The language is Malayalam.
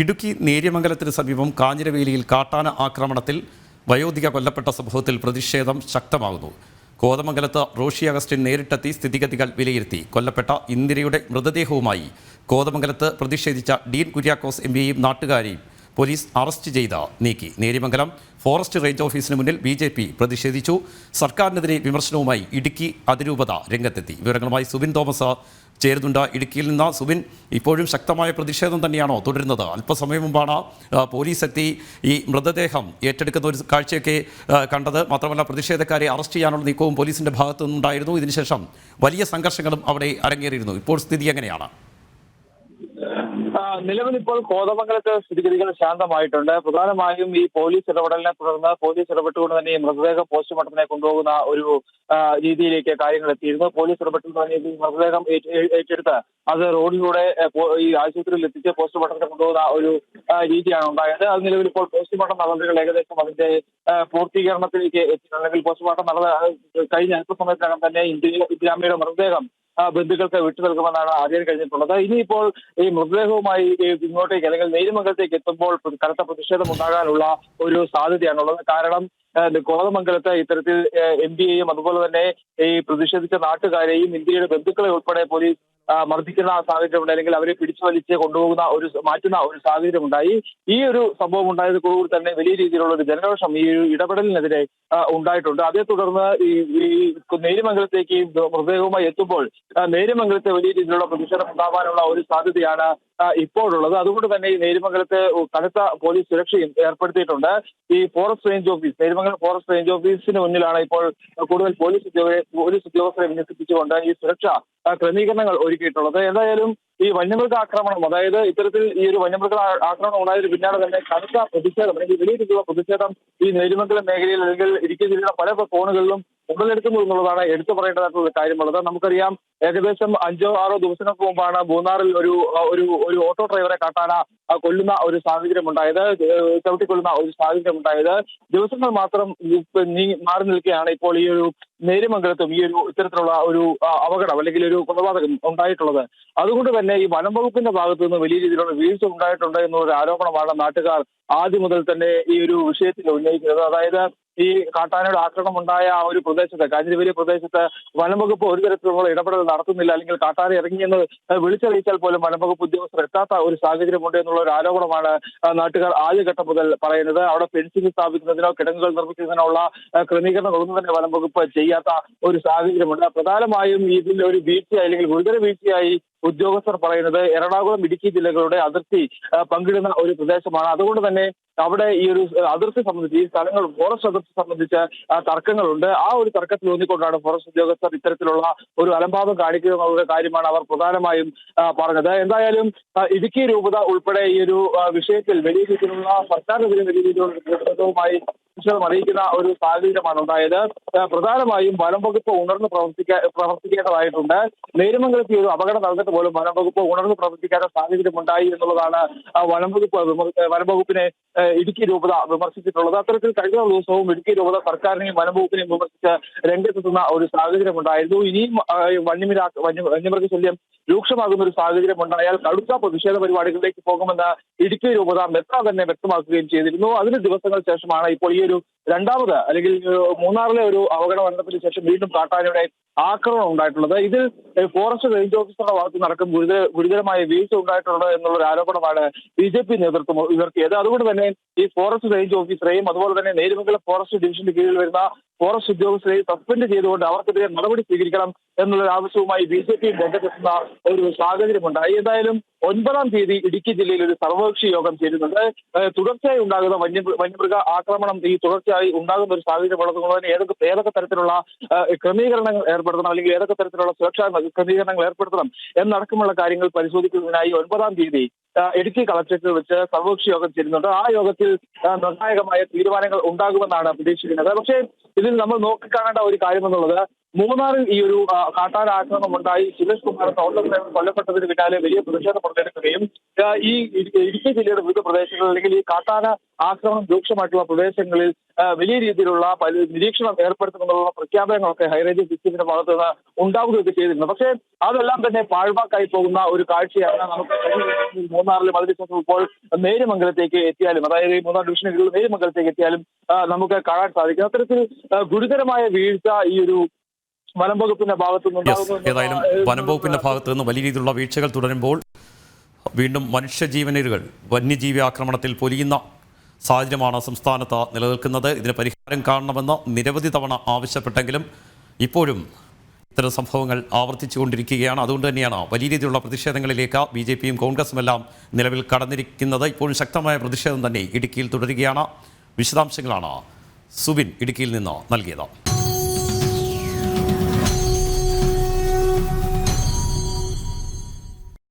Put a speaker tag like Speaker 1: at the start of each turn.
Speaker 1: ഇടുക്കി നേര്യമംഗലത്തിന് സമീപം കാഞ്ഞിരവേലിയിൽ കാട്ടാന ആക്രമണത്തിൽ വയോധിക കൊല്ലപ്പെട്ട സംഭവത്തിൽ പ്രതിഷേധം ശക്തമാകുന്നു. കോതമംഗലത്ത് റോഷി അഗസ്റ്റിൻ നേരിട്ടെത്തി സ്ഥിതിഗതികൾ വിലയിരുത്തി. കൊല്ലപ്പെട്ട ഇന്ദിരയുടെ മൃതദേഹവുമായി കോതമംഗലത്ത് പ്രതിഷേധിച്ച ഡീൻ കുര്യാക്കോസ് എം പിയെയും നാട്ടുകാരെയും പോലീസ് അറസ്റ്റ് ചെയ്ത് നീക്കി. നേര്യമംഗലം ഫോറസ്റ്റ് റേഞ്ച് ഓഫീസിന് മുന്നിൽ ബി ജെ പി പ്രതിഷേധിച്ചു. സർക്കാരിനെതിരെ വിമർശനവുമായി ഇടുക്കി അതിരൂപത രംഗത്തെത്തി. വിവരങ്ങളുമായി സുബിൻ തോമസ് ചേരുന്നുണ്ട്. ഇടുക്കിയിൽ നിന്ന് സുബിൻ ഇപ്പോഴും ശക്തമായ പ്രതിഷേധം തന്നെയാണോ തുടരുന്നത്? അല്പസമയം മുമ്പാണ് പോലീസ് എത്തി ഈ മൃതദേഹം ഏറ്റെടുക്കുന്ന ഒരു കാഴ്ചയൊക്കെ കണ്ടത്. മാത്രമല്ല പ്രതിഷേധക്കാരെ അറസ്റ്റ് ചെയ്യാനുള്ള നീക്കവും പോലീസിന്റെ ഭാഗത്തു നിന്നുണ്ടായിരുന്നു ഇതിനുശേഷം വലിയ സംഘർഷങ്ങളും അവിടെ അരങ്ങേറിയിരുന്നു. ഇപ്പോൾ സ്ഥിതി എങ്ങനെയാണ്?
Speaker 2: നിലവിൽ ഇപ്പോൾ കോതമംഗലത്ത് സ്ഥിതിഗതികൾ ശാന്തമായിട്ടുണ്ട്. പ്രധാനമായും ഈ പോലീസ് ഇടപെടലിനെ തുടർന്ന് പോലീസ് ഇടപെട്ടുകൊണ്ട് തന്നെ ഈ മൃതദേഹം പോസ്റ്റ്മോർട്ടത്തിനെ കൊണ്ടുപോകുന്ന ഒരു രീതിയിലേക്ക് കാര്യങ്ങൾ എത്തിയിരുന്നു. പോലീസ് ഇടപെട്ടു തന്നെ ഈ മൃതദേഹം ഏറ്റ- ഏറ്റെടുത്ത് അത് റോഡിലൂടെ ഈ ആശുപത്രിയിൽ എത്തിച്ച് പോസ്റ്റ്മോർട്ടത്തിന് കൊണ്ടുപോകുന്ന ഒരു രീതിയാണ് ഉണ്ടായത്. അത് നിലവിൽ ഇപ്പോൾ പോസ്റ്റ്മോർട്ടം നടപടികൾ ഏകദേശം അതിന്റെ പൂർത്തീകരണത്തിലേക്ക് എത്തി അല്ലെങ്കിൽ പോസ്റ്റ്മോർട്ടം നടന്ന കഴിഞ്ഞ അല്പസമയത്തിനകം തന്നെ ഇന്ത്യ ഇന്ദിരാമ്മയുടെ മൃതദേഹം ബന്ധുക്കൾക്ക് വിട്ടു നൽകുമെന്നാണ് അറിയാൻ കഴിഞ്ഞിട്ടുള്ളത്. ഇനിയിപ്പോൾ ഈ മൃതദേഹവുമായി ഇങ്ങോട്ടേക്ക് അല്ലെങ്കിൽ നെയ്യമംഗലത്തേക്ക് എത്തുമ്പോൾ കനത്ത പ്രതിഷേധം ഉണ്ടാകാനുള്ള ഒരു സാധ്യതയാണുള്ളത്. കാരണം കോതമംഗലത്ത് ഇത്തരത്തിൽ എം പിയെയും അതുപോലെ തന്നെ ഈ പ്രതിഷേധിച്ച നാട്ടുകാരെയും ഇന്ത്യയുടെ ബന്ധുക്കളെ ഉൾപ്പെടെ പോലീസ് മർദ്ദിക്കുന്ന സാഹചര്യമുണ്ട് അല്ലെങ്കിൽ അവരെ പിടിച്ചു വലിച്ച് കൊണ്ടുപോകുന്ന ഒരു മാറ്റുന്ന ഒരു സാഹചര്യം ഉണ്ടായി ഈ ഒരു സംഭവം ഉണ്ടായത് കൂടുതൽ തന്നെ വലിയ രീതിയിലുള്ള ഒരു ജനരോഷം ഈ ഒരു ഇടപെടലിനെതിരെ ഉണ്ടായിട്ടുണ്ട്. അതേ തുടർന്ന് ഈ ഈ മൃതദേഹവുമായി എത്തുമ്പോൾ നേരിമംഗലത്തെ വലിയ രീതിയിലുള്ള പ്രതിഷേധം ഉണ്ടാവാനുള്ള ഒരു സാധ്യതയാണ് ഇപ്പോഴുള്ളത്. അതുകൊണ്ട് തന്നെ ഈ നേരിമംഗലത്ത് കനത്ത പോലീസ് സുരക്ഷയും ഏർപ്പെടുത്തിയിട്ടുണ്ട്. ഈ forest range office Nerimangalam forest range ഓഫീസിന് മുന്നിലാണ് ഇപ്പോൾ കൂടുതൽ പോലീസ് പോലീസ് ഉദ്യോഗസ്ഥരെ വിന്യസിപ്പിച്ചുകൊണ്ട് ഈ സുരക്ഷാ ക്രമീകരണങ്ങൾ ഒരുക്കിയിട്ടുള്ളത്. എന്തായാലും ഈ വന്യമൃഗ ആക്രമണം അതായത് ഇത്തരത്തിൽ ഈ ഒരു വന്യമൃഗ ആക്രമണം ഉണ്ടായതിന് പിന്നാലെ തന്നെ കനത്ത പ്രതിഷേധം അല്ലെങ്കിൽ വലിയ രീതിയിലുള്ള പ്രതിഷേധം ഈ നേരിമംഗലം മേഖലയിൽ അല്ലെങ്കിൽ ഇടുക്കി ജില്ലയുടെ പല കോണുകളിലും ഉടലെടുക്കുന്നു എന്നുള്ളതാണ് എടുത്തു പറയേണ്ടതായിട്ടുള്ള കാര്യമുള്ളത്. നമുക്കറിയാം ഏകദേശം അഞ്ചോ ആറോ ദിവസങ്ങൾക്ക് മുമ്പാണ് മൂന്നാറിൽ ഒരു ഒരു ഒരു ഓട്ടോ ഡ്രൈവറെ കാട്ടാന കൊല്ലുന്ന ഒരു സാഹചര്യം ഉണ്ടായത് ചവിട്ടിക്കൊല്ലുന്ന ഒരു സാഹചര്യം ഉണ്ടായത് ദിവസങ്ങൾ മാത്രം മാറി നിൽക്കുകയാണ്. ഇപ്പോൾ ഈ ഒരു നേരിമംഗലത്തും ഈ ഒരു ഇത്തരത്തിലുള്ള ഒരു അപകടം അല്ലെങ്കിൽ ഒരു കൊലപാതകം ഉണ്ടായിട്ടുള്ളത്. അതുകൊണ്ട് തന്നെ ഈ വനം വകുപ്പിന്റെ ഭാഗത്തു നിന്ന് വലിയ രീതിയിലുള്ള വീഴ്ച ഉണ്ടായിട്ടുണ്ട് എന്നൊരു ആരോപണമാണ് നാട്ടുകാർ ആദ്യം മുതൽ തന്നെ ഈ ഒരു വിഷയത്തിൽ ഉന്നയിക്കുന്നത്. അതായത് ഈ കാട്ടാനയുടെ ആക്രമണം ഉണ്ടായ ആ ഒരു പ്രദേശത്ത് കാഞ്ഞിരവേലി പ്രദേശത്ത് വനംവകുപ്പ് ഒരു തരത്തിലുള്ള ഇടപെടൽ നടത്തുന്നില്ല. അല്ലെങ്കിൽ കാട്ടാന ഇറങ്ങിയെന്ന് വിളിച്ചറിയിച്ചാൽ പോലും വനംവകുപ്പ് ഉദ്യോഗസ്ഥർ എത്താത്ത ഒരു സാഹചര്യമുണ്ട് എന്നുള്ള ഒരു ആരോപണമാണ് നാട്ടുകാർ ആദ്യഘട്ടം മുതൽ പറയുന്നത്. അവിടെ ഫെൻസിംഗ് സ്ഥാപിക്കുന്നതിനോ കിടങ്ങുകൾ നിർമ്മിക്കുന്നതിനോ ഉള്ള ക്രമീകരണങ്ങളൊന്നും തന്നെ വനംവകുപ്പ് ചെയ്യാത്ത ഒരു സാഹചര്യമുണ്ട്. പ്രധാനമായും ഇതിൽ ഒരു വീഴ്ച അല്ലെങ്കിൽ ഗുരുതര വീഴ്ചയായി ഉദ്യോഗസ്ഥർ പറയുന്നത് എറണാകുളം ഇടുക്കി ജില്ലകളുടെ അതിർത്തി പങ്കിടുന്ന ഒരു പ്രദേശമാണ്. അതുകൊണ്ട് തന്നെ അവിടെ ഈ ഒരു അതിർത്തി സംബന്ധിച്ച് ഈ സ്ഥലങ്ങൾ ഫോറസ്റ്റ് അതിർത്തി സംബന്ധിച്ച് തർക്കങ്ങളുണ്ട്. ആ ഒരു തർക്കത്തിൽ ഊന്നിക്കൊണ്ടാണ് ഫോറസ്റ്റ് ഉദ്യോഗസ്ഥർ ഇത്തരത്തിലുള്ള ഒരു അലംഭാവം കാണിക്കുക എന്നുള്ള കാര്യമാണ് അവർ പ്രധാനമായും പറഞ്ഞത്. എന്തായാലും ഇടുക്കി രൂപത ഉൾപ്പെടെ ഈ ഒരു വിഷയത്തിൽ വലിയ രീതിയിലുള്ള സർക്കാരിനെതിരെ വലിയ രീതിയിലുള്ള പ്രതിഷേധവുമായി പ്രതിഷേധം അറിയിക്കുന്ന ഒരു സാഹചര്യമാണ് ഉണ്ടായത്. പ്രധാനമായും വനം വകുപ്പ് ഉണർന്ന് പ്രവർത്തിക്കാ പ്രവർത്തിക്കേണ്ടതായിട്ടുണ്ട്. നേരുമംഗലത്ത് ഈ ഒരു അപകടം നടന്നിട്ട് പോലും വനം വകുപ്പ് ഉണർന്ന് പ്രവർത്തിക്കാത്ത സാഹചര്യം ഉണ്ടായി എന്നുള്ളതാണ് വനം വകുപ്പ് വനം വകുപ്പിനെ ഇടുക്കി രൂപത വിമർശിച്ചിട്ടുള്ളത്. അത്തരത്തിൽ കഴിഞ്ഞ ദിവസവും ഇടുക്കി രൂപത സർക്കാരിനെയും വനം വകുപ്പിനെയും വിമർശിച്ച് രംഗത്തെത്തുന്ന ഒരു സാഹചര്യം ഉണ്ടായിരുന്നു ഇനിയും വന്യമൃഗ വന്യ വന്യമൃഗ ശല്യം രൂക്ഷമാകുന്ന ഒരു സാഹചര്യം ഉണ്ടായാൽ കടുത്ത പ്രതിഷേധ പരിപാടികളിലേക്ക് പോകുമെന്ന് ഇടുക്കി രൂപത മെത്ര തന്നെ വ്യക്തമാക്കുകയും ചെയ്തിരുന്നു. അതിന് ദിവസങ്ങൾ ശേഷമാണ് ഇപ്പോൾ ഈ ഒരു രണ്ടാമത് അല്ലെങ്കിൽ മൂന്നാറിലെ ഒരു അപകട മരണത്തിന് ശേഷം വീണ്ടും കാട്ടാനയുടെ ആക്രമണം ഉണ്ടായിട്ടുള്ളത്. ഇതിൽ ഫോറസ്റ്റ് റേഞ്ച് ഓഫീസറുടെ ഭാഗത്ത് നടക്കും ഗുരുതര ഗുരുതരമായ വീഴ്ച ഉണ്ടായിട്ടുള്ളത് എന്നുള്ള ഒരു ആരോപണമാണ് ബി ജെ പി നേതൃത്വം ഉയർത്തിയത്. അതുകൊണ്ട് തന്നെ ഈ ഫോറസ്റ്റ് റേഞ്ച് ഓഫീസറെയും അതുപോലെ തന്നെ നേരുമംഗലം ഫോറസ്റ്റ് ഡിവിഷന്റെ കീഴിൽ വരുന്ന ഫോറസ്റ്റ് ഉദ്യോഗസ്ഥരെയും സസ്പെൻഡ് ചെയ്തുകൊണ്ട് അവർക്കെതിരെ നടപടി സ്വീകരിക്കണം എന്നുള്ള ആവശ്യവുമായി ബി ജെ പി രംഗത്തെത്തുന്ന ഒരു സാഹചര്യമുണ്ടായി. എന്തായാലും ഒൻപതാം തീയതി ഇടുക്കി ജില്ലയിൽ ഒരു സർവകക്ഷി യോഗം ചേരുന്നുണ്ട്. തുടർച്ചയായി ഉണ്ടാകുന്ന വന്യ വന്യമൃഗ ആക്രമണം ഈ തുടർച്ചയായി ഉണ്ടാകുന്ന ഒരു സാഹചര്യം തന്നെ ഏതൊക്കെ ഏതൊക്കെ തരത്തിലുള്ള ക്രമീകരണങ്ങൾ ഏർപ്പെടുത്തണം അല്ലെങ്കിൽ ഏതൊക്കെ തരത്തിലുള്ള സുരക്ഷാ ക്രമീകരണങ്ങൾ ഏർപ്പെടുത്തണം എന്നടക്കമുള്ള കാര്യങ്ങൾ പരിശോധിക്കുന്നതിനായി ഒൻപതാം തീയതി ഇടുക്കി കളക്ടറേറ്റിൽ വെച്ച് സർവകക്ഷി യോഗം ചേരുന്നുണ്ട്. ആ യോഗത്തിൽ നിർണായകമായ തീരുമാനങ്ങൾ ഉണ്ടാകുമെന്നാണ് പ്രതീക്ഷിക്കുന്നത്. പക്ഷേ ഇതിൽ നമ്മൾ നോക്കിക്കാണേണ്ട ഒരു കാര്യം എന്നുള്ളത് മൂന്നാറിൽ ഈ ഒരു കാട്ടാര ആക്രമണം ഉണ്ടായി. സുരേഷ് കുമാർ തോട്ടം കൊല്ലപ്പെട്ടതിന് പിന്നാലെ വലിയ പ്രതിഷേധം പുറത്തെടുക്കുകയും ഈ ഇടുക്കി ജില്ലയുടെ വിവിധ പ്രദേശങ്ങളിൽ അല്ലെങ്കിൽ ഈ കാട്ടാന ആക്രമണം രൂക്ഷമായിട്ടുള്ള പ്രദേശങ്ങളിൽ വലിയ രീതിയിലുള്ള നിരീക്ഷണം ഏർപ്പെടുത്തുമെന്നുള്ള പ്രഖ്യാപനങ്ങളൊക്കെ ഹൈറേഞ്ച് സിസ്റ്റത്തിന്റെ ഭാഗത്ത് നിന്ന് ഉണ്ടാവുകയൊക്കെ ചെയ്തിരുന്നു. പക്ഷേ അതെല്ലാം തന്നെ പാഴ്വാക്കായി പോകുന്ന ഒരു കാഴ്ചയാണ് നമുക്ക് മൂന്നാറിലും അതിനുശേഷം ഇപ്പോൾ നേര്യമംഗലത്തേക്ക് എത്തിയാലും അതായത് ഈ മൂന്നാർ ഡിവിഷനുകളിൽ നേര്യമംഗലത്തേക്ക് എത്തിയാലും നമുക്ക് കാണാൻ സാധിക്കും. അത്തരത്തിൽ ഗുരുതരമായ വീഴ്ച ഈ ഒരു വനം വകുപ്പിന്റെ ഭാഗത്തു നിന്ന്
Speaker 1: ഏതായാലും വനം വകുപ്പിന്റെ ഭാഗത്ത് നിന്ന് വലിയ രീതിയിലുള്ള വീഴ്ചകൾ തുടരുമ്പോൾ വീണ്ടും മനുഷ്യജീവനുകൾ വന്യജീവി ആക്രമണത്തിൽ പൊലിയുന്ന സാഹചര്യമാണ് സംസ്ഥാനത്ത് നിലനിൽക്കുന്നത്. ഇതിന് പരിഹാരം കാണണമെന്ന് നിരവധി തവണ ആവശ്യപ്പെട്ടെങ്കിലും ഇപ്പോഴും ഇത്തരം സംഭവങ്ങൾ ആവർത്തിച്ചുകൊണ്ടിരിക്കുകയാണ്. അതുകൊണ്ട് തന്നെയാണ് വലിയ രീതിയിലുള്ള പ്രതിഷേധങ്ങളിലേക്ക് ബി ജെ പിയും കോൺഗ്രസും എല്ലാം നിലവിൽ കടന്നിരിക്കുന്നത്. ഇപ്പോഴും ശക്തമായ പ്രതിഷേധം തന്നെ ഇടുക്കിയിൽ തുടരുകയാണ്. വിശദാംശങ്ങളാണ് സുബിൻ ഇടുക്കിയിൽ നിന്നോ നൽകിയത്.